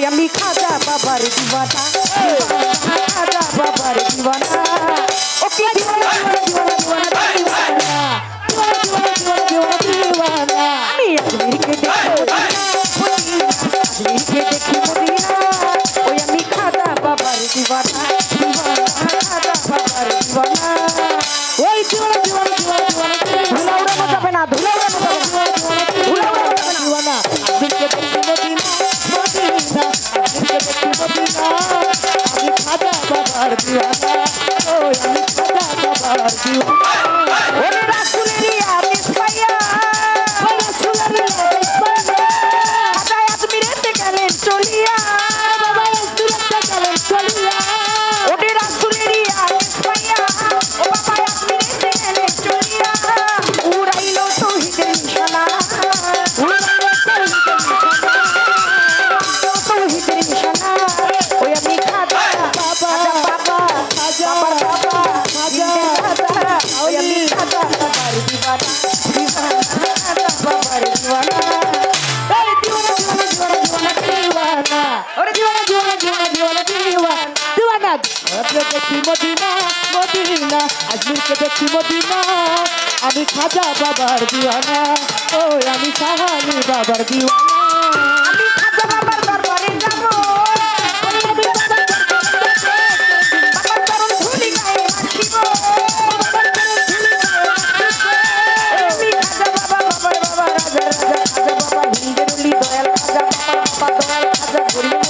ওই আমি খাজা বাবার দিবানা খাজা বাবার দিবানা ওকে দিবানা দিবানা দিবানা দিবানা দিবানা দিবানা দিবানা আমি আজমিরকে দেখো আজমিরকে দেখি মদিনা ওই আমি খাজা বাবার দিবানা দিবানা খাজা বাবার দিবানা ওই দিবানা দিবানা দিবানা দিবানা ধুলা উড়ানো যাবে না ধুলা উড়ানো যাবে না। সাদা বাবার দিওয়ানা ওই আমি সাদা বাবার দিওয়ানা Oh, yang di babar diwana. করি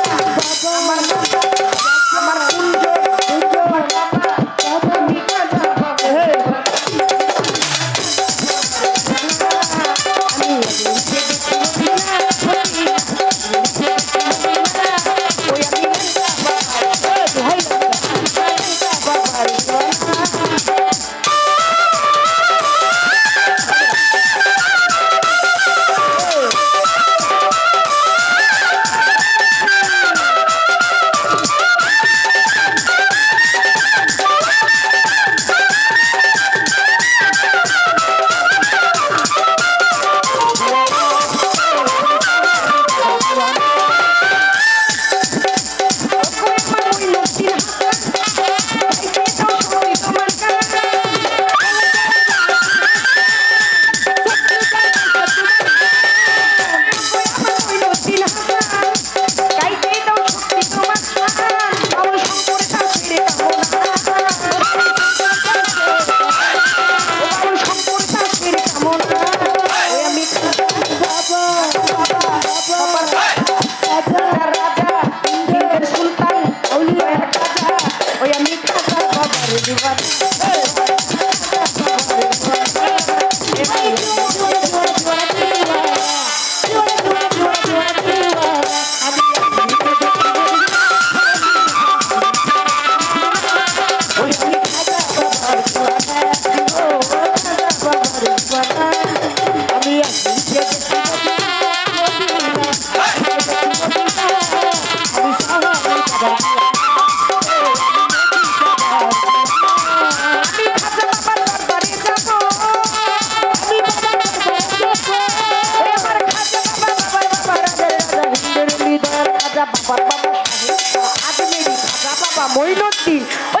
বাবা